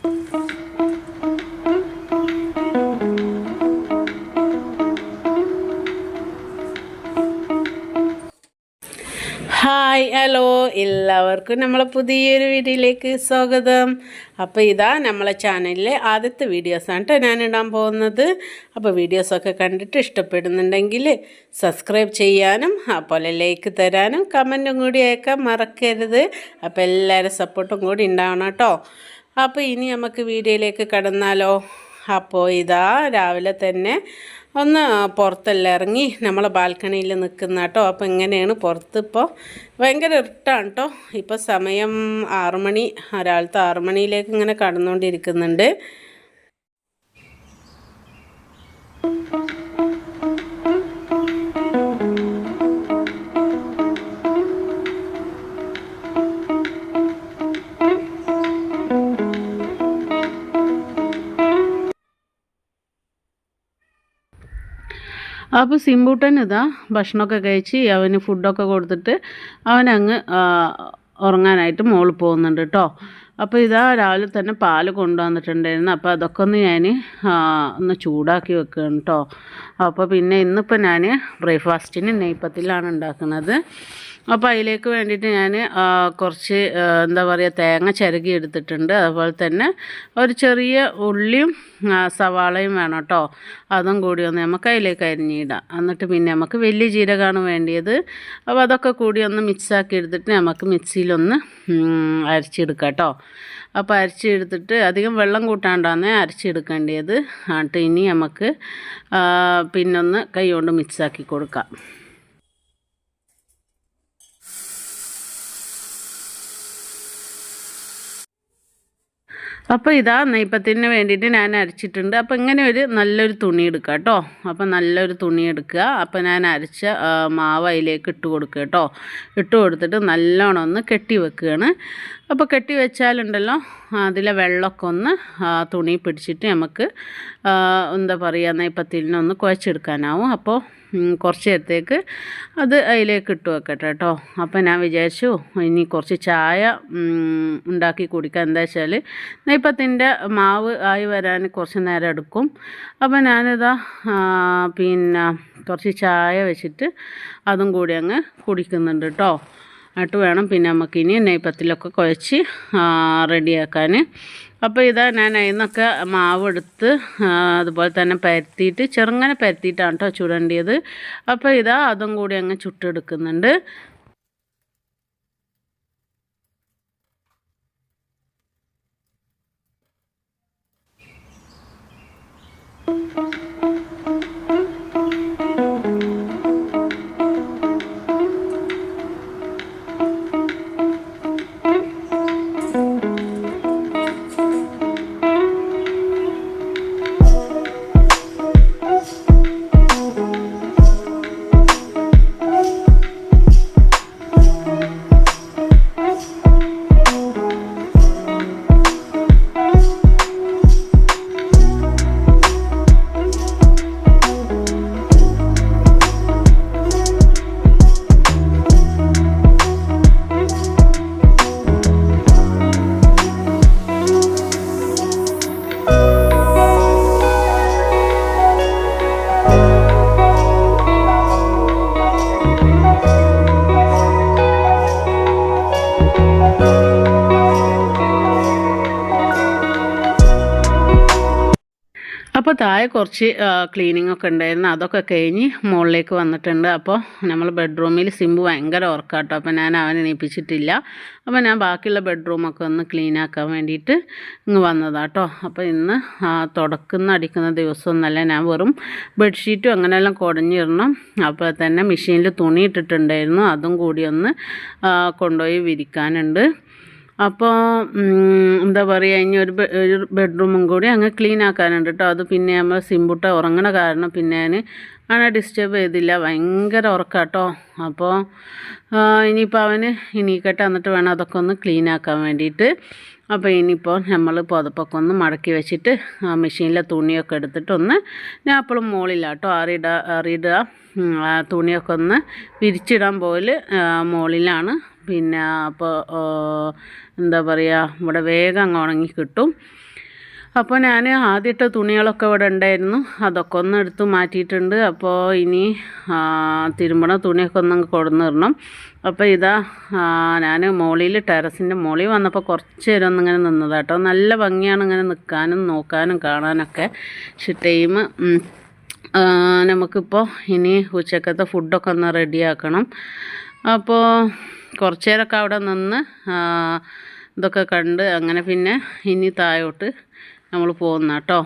Hi hello. എല്ലാവർക്കും നമ്മളെ പുതിയൊരു വീഡിയോയിലേക്ക് സ്വാഗതം. അപ്പോൾ ഇതാ നമ്മളെ ചാനലിലെ ആദ്യത്തെ വീഡിയോസാണ് കേട്ടോ ഞാൻ ഇടാൻ പോകുന്നത്. അപ്പോൾ വീഡിയോസൊക്കെ കണ്ടിട്ട് ഇഷ്ടപ്പെടുന്നുണ്ടെങ്കിൽ സബ്സ്ക്രൈബ് ചെയ്യാനും അതുപോലെ ലൈക്ക് തരാനും കമന്റും കൂടി അയക്കാൻ മറക്കരുത്. അപ്പോൾ എല്ലാവരും സപ്പോർട്ടും കൂടി ഉണ്ടാവണം കേട്ടോ. അപ്പോൾ ഇനി നമുക്ക് വീഡിയോയിലേക്ക് കടന്നാലോ? അപ്പോൾ ഇതാ രാവിലെ തന്നെ ഒന്ന് പുറത്തെല്ലാം ഇറങ്ങി നമ്മളെ ബാൽക്കണിയിൽ നിൽക്കുന്ന കേട്ടോ. അപ്പോൾ ഇങ്ങനെയാണ് പുറത്തിപ്പോൾ ഭയങ്കര ഇരുട്ടാണ് കേട്ടോ. ഇപ്പോൾ സമയം ആറുമണി രാവിലത്തെ ആറുമണിയിലേക്ക് ഇങ്ങനെ കടന്നുകൊണ്ടിരിക്കുന്നുണ്ട്. അപ്പോൾ സിമ്പൂട്ടൻ ഇതാ ഭക്ഷണമൊക്കെ കഴിച്ച് അവന് ഫുഡൊക്കെ കൊടുത്തിട്ട് അവനങ്ങ് ഉറങ്ങാനായിട്ട് മോളിൽ പോകുന്നുണ്ട് കേട്ടോ അപ്പോൾ ഇതാ രാവിലെ തന്നെ പാൽ കൊണ്ടുവന്നിട്ടുണ്ടായിരുന്നു. അപ്പോൾ അതൊക്കെ ഒന്ന് ഞാൻ ഒന്ന് ചൂടാക്കി വെക്കുകയാണ് കേട്ടോ അപ്പോൾ പിന്നെ ഇന്നിപ്പോൾ ഞാൻ ബ്രേക്ക്ഫാസ്റ്റിന് നെയ്പ്പത്തിലാണ് ഉണ്ടാക്കുന്നത് അപ്പോൾ അതിലേക്ക് വേണ്ടിയിട്ട് ഞാൻ കുറച്ച് എന്താ പറയുക തേങ്ങ ചിരകി എടുത്തിട്ടുണ്ട്. അതുപോലെ തന്നെ ഒരു ചെറിയ ഉള്ളിയും സവാളയും വേണം കേട്ടോ അതും കൂടി ഒന്ന് നമുക്ക് അതിലേക്ക് അരിഞ്ഞിടാം. എന്നിട്ട് പിന്നെ നമുക്ക് വലിയ ജീരകമാണ് വേണ്ടിയത്. അപ്പോൾ അതൊക്കെ കൂടി ഒന്ന് മിക്സാക്കി എടുത്തിട്ട് നമുക്ക് മിക്സിയിലൊന്ന് അരച്ചെടുക്കാം കേട്ടോ അപ്പോൾ അരച്ചെടുത്തിട്ട് അധികം വെള്ളം കൂട്ടാണ്ടാണ് അരച്ചെടുക്കേണ്ടത് എന്നിട്ട് ഇനി നമുക്ക് പിന്നൊന്ന് കൈ കൊണ്ട് മിക്സാക്കി കൊടുക്കാം. അപ്പോൾ ഇതാ നെയ്പ്പത്തിന് വേണ്ടിയിട്ട് ഞാൻ അരച്ചിട്ടുണ്ട്. അപ്പോൾ ഇങ്ങനെ ഒരു നല്ലൊരു തുണി എടുക്കുക കേട്ടോ. അപ്പോൾ നല്ലൊരു തുണി എടുക്കുക. അപ്പോൾ ഞാൻ അരച്ച മാവ് അതിലേക്ക് ഇട്ട് കൊടുക്കുക കേട്ടോ. ഇട്ട് കൊടുത്തിട്ട് നല്ലോണം ഒന്ന് കെട്ടി വെക്കുകയാണ്. അപ്പോൾ കെട്ടി വെച്ചാലുണ്ടല്ലോ അതിലെ വെള്ളമൊക്കെ ഒന്ന് തുണി പിടിച്ചിട്ട് നമുക്ക് എന്താ പറയുക നെയ്പ്പത്തിലിനൊന്ന് കുഴച്ചെടുക്കാനാവും. അപ്പോൾ കുറച്ച് നേരത്തേക്ക് അത് അതിലേക്ക് ഇട്ട് വെക്കട്ടെ കേട്ടോ. അപ്പോൾ ഞാൻ വിചാരിച്ചു ഇനി കുറച്ച് ചായ ഉണ്ടാക്കി കുടിക്കാം. എന്താ വെച്ചാൽ നെയ്പ്പത്തിന്റെ മാവ് ആയി വരാൻ കുറച്ച് നേരം എടുക്കും. അപ്പോൾ ഞാനിതാ പിന്നെ കുറച്ച് ചായ വെച്ചിട്ട് അതും കൂടി അങ്ങ് കുടിക്കുന്നുണ്ട് കേട്ടോ. എന്നിട്ട് വേണം. പിന്നെ നമുക്കിനി നെയ്പ്പത്തിലൊക്കെ കുഴച്ച് റെഡിയാക്കാൻ. അപ്പോൾ ഇതാ ഞാൻ മാവ് എടുത്ത് അതുപോലെ തന്നെ പരത്തിയിട്ട് ചെറുങ്ങനെ പരത്തിയിട്ടാണ് കേട്ടോ ചുടേണ്ടത് അപ്പോൾ ഇതാ അതും കൂടി അങ്ങ് ചുട്ടെടുക്കുന്നുണ്ട്. അപ്പോൾ താഴെ കുറച്ച് ക്ലീനിങ് ഒക്കെ ഉണ്ടായിരുന്നു. അതൊക്കെ കഴിഞ്ഞ് മുകളിലേക്ക് വന്നിട്ടുണ്ട്. അപ്പോൾ നമ്മൾ ബെഡ്റൂമിൽ സിമ്പ് ഭയങ്കര ഉറക്കാട്ടോ. അപ്പോൾ ഞാൻ അവനെ എണീപ്പിച്ചിട്ടില്ല. അപ്പോൾ ഞാൻ ബാക്കിയുള്ള ബെഡ്റൂമൊക്കെ ഒന്ന് ക്ലീൻ ആക്കാൻ വേണ്ടിയിട്ട് ഇങ്ങ് വന്നതാട്ടോ. അപ്പോൾ ഇന്ന് തുടക്കുന്ന അടിക്കുന്ന ദിവസമൊന്നുമല്ല ഞാൻ വെറും ബെഡ്ഷീറ്റും അങ്ങനെയെല്ലാം കുടഞ്ഞിരുന്നു അപ്പോൾ തന്നെ മെഷീനിൽ തുണി ഇട്ടിട്ടുണ്ടായിരുന്നു. അതും കൂടി ഒന്ന് കൊണ്ടുപോയി വിരിക്കാനുണ്ട്. അപ്പോൾ എന്താ പറയുക ഇനി ഒരു ഒരു ബെഡ്റൂമും കൂടി അങ്ങ് ക്ലീൻ ആക്കാനുണ്ട് കേട്ടോ അത് പിന്നെ നമ്മൾ സിമ്പുട്ട ഉറങ്ങണ കാരണം പിന്നെ ഞാൻ അങ്ങനെ ഡിസ്റ്റർബ് ചെയ്തില്ല. ഭയങ്കര ഉറക്കാട്ടോ അപ്പോൾ ഇനിയിപ്പോൾ അവന് എണീക്കട്ടെ എന്നിട്ട് വേണം അതൊക്കെ ഒന്ന് ക്ലീൻ ആക്കാൻ വേണ്ടിയിട്ട്. അപ്പോൾ ഇനിയിപ്പോൾ നമ്മൾ പുതപ്പൊക്കെ ഒന്ന് മടക്കി വെച്ചിട്ട് ആ മെഷീനിലെ തുണിയൊക്കെ എടുത്തിട്ട് ഒന്ന് ഞാൻ അപ്പോഴും മുകളിലാട്ടോ ആറിയിടുക. അറിയിടുക ആ തുണിയൊക്കെ ഒന്ന് വിരിച്ചിടാൻ പോലെ മുകളിലാണ് പിന്നെ അപ്പോൾ എന്താ പറയുക ഇവിടെ വേഗം അങ്ങ് ഉണങ്ങി കിട്ടും. അപ്പോൾ ഞാൻ ആദ്യത്തെ തുണികളൊക്കെ ഇവിടെ ഉണ്ടായിരുന്നു. അതൊക്കെ ഒന്ന് എടുത്ത് മാറ്റിയിട്ടുണ്ട്. അപ്പോൾ ഇനി തിരുമ്പണ തുണിയൊക്കെ ഒന്ന് കൊടുന്നു തരണം അപ്പോൾ ഇതാ ഞാൻ മോളിൽ ടെറസിന്റെ മോളിൽ വന്നപ്പോൾ കുറച്ച് നേരം ഒന്നിങ്ങനെ കേട്ടോ. നല്ല ഭംഗിയാണ് ഇങ്ങനെ നിൽക്കാനും നോക്കാനും കാണാനൊക്കെ. പക്ഷെ ടൈം നമുക്കിപ്പോൾ ഇനി ഉച്ചക്കത്തെ ഫുഡൊക്കെ ഒന്ന് റെഡിയാക്കണം. അപ്പോൾ കുറച്ച് നേരമൊക്കെ അവിടെ നിന്ന് ഇതൊക്കെ കണ്ട് അങ്ങനെ പിന്നെ ഇനി താഴോട്ട് നമ്മൾ പോകുന്ന കേട്ടോ.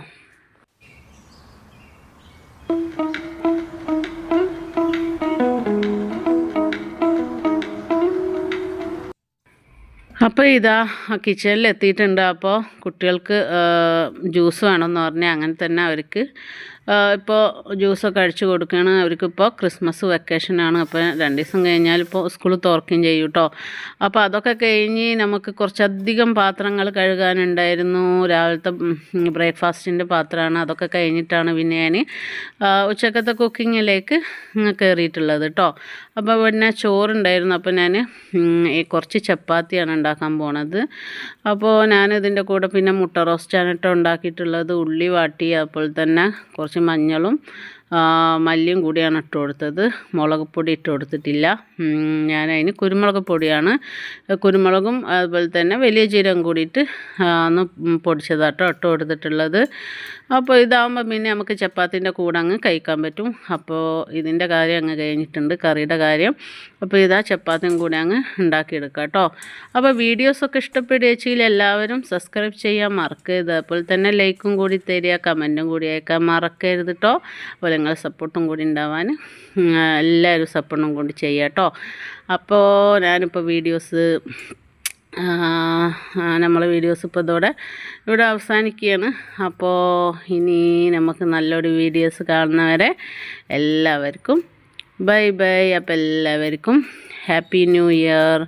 അപ്പോൾ ഇതാ കിച്ചണിൽ എത്തിയിട്ടുണ്ട് അപ്പോൾ കുട്ടികൾക്ക് ജ്യൂസ് വേണമെന്ന് പറഞ്ഞാൽ അങ്ങനെ തന്നെ അവർക്ക് ഇപ്പോൾ ജ്യൂസൊക്കെ അടിച്ചു കൊടുക്കുകയാണ് അവർക്കിപ്പോൾ ക്രിസ്മസ് വെക്കേഷനാണ് അപ്പോൾ രണ്ട് ദിവസം കഴിഞ്ഞാൽ ഇപ്പോൾ സ്കൂൾ തുറക്കുകയും ചെയ്യും കേട്ടോ. അപ്പോൾ അതൊക്കെ കഴിഞ്ഞ് നമുക്ക് കുറച്ചധികം പാത്രങ്ങൾ കഴുകാനുണ്ടായിരുന്നു. രാവിലത്തെ ബ്രേക്ക്ഫാസ്റ്റിന്റെ പാത്രമാണ്. അതൊക്കെ കഴിഞ്ഞിട്ടാണ് പിന്നെ ഞാൻ ഉച്ചക്കത്തെ കുക്കിങ്ങിലേക്ക് കയറിയിട്ടുള്ളത് കേട്ടോ. അപ്പോൾ പിന്നെ ചോറുണ്ടായിരുന്നു. അപ്പോൾ ഞാൻ കുറച്ച് ചപ്പാത്തിയാണ് ഉണ്ടാക്കാൻ പോണത്. അപ്പോൾ ഞാനിതിന്റെ കൂടെ പിന്നെ മുട്ട റോസ്റ്റാണ് കേട്ടോ ഉണ്ടാക്കിയിട്ടുള്ളത്. ഉള്ളി വാട്ടി അപ്പോൾ തന്നെ കുറച്ച് മഞ്ഞളും ആ, മല്ലിയും കൂടിയാണ് ഇട്ട് കൊടുത്തത്. മുളക് പൊടി ഇട്ട് കൊടുത്തിട്ടില്ല. ഞാൻ അതിന് കുരുമുളക് പൊടിയാണ്. കുരുമുളകും അതുപോലെ തന്നെ വലിയ ജീരകം കൂടിയിട്ട് ഒന്ന് പൊടിച്ചതാട്ടോ ഇട്ട് കൊടുത്തിട്ടുള്ളത്. അപ്പോൾ ഇതാകുമ്പോൾ പിന്നെ നമുക്ക് ചപ്പാത്തിന്റെ കൂടെ അങ്ങ് കഴിക്കാൻ പറ്റും. അപ്പോൾ ഇതിന്റെ കാര്യം അങ്ങ് കഴിഞ്ഞിട്ടുണ്ട് കറിയുടെ കാര്യം. അപ്പോൾ ഇതാ ചപ്പാത്തിയും കൂടെ അങ്ങ് ഉണ്ടാക്കിയെടുക്കാം കേട്ടോ. അപ്പോൾ വീഡിയോസൊക്കെ ഇഷ്ടപ്പെടുകയെങ്കിൽ എല്ലാവരും സബ്സ്ക്രൈബ് ചെയ്യാൻ മറക്കരുത്. അതുപോലെ തന്നെ ലൈക്കും കൂടി തരിക കമന്റും കൂടി അയക്കാൻ മറക്കരുത് കേട്ടോ. നിങ്ങളുടെ സപ്പോർട്ടും കൂടി ഉണ്ടാവാൻ എല്ലാവരും സപ്പോർട്ടും കൂടി ചെയ്യാം കേട്ടോ അപ്പോൾ ഞാനിപ്പോൾ വീഡിയോസ് നമ്മൾ വീഡിയോസ് ഇപ്പോൾ ഇതോടെ ഇവിടെ അവസാനിക്കുകയാണ്. അപ്പോൾ ഇനി നമുക്ക് നല്ലൊരു വീഡിയോസ് കാണുന്നവരെ എല്ലാവർക്കും ബൈ ബൈ അപ്പോൾ എല്ലാവർക്കും ഹാപ്പി ന്യൂ ഇയർ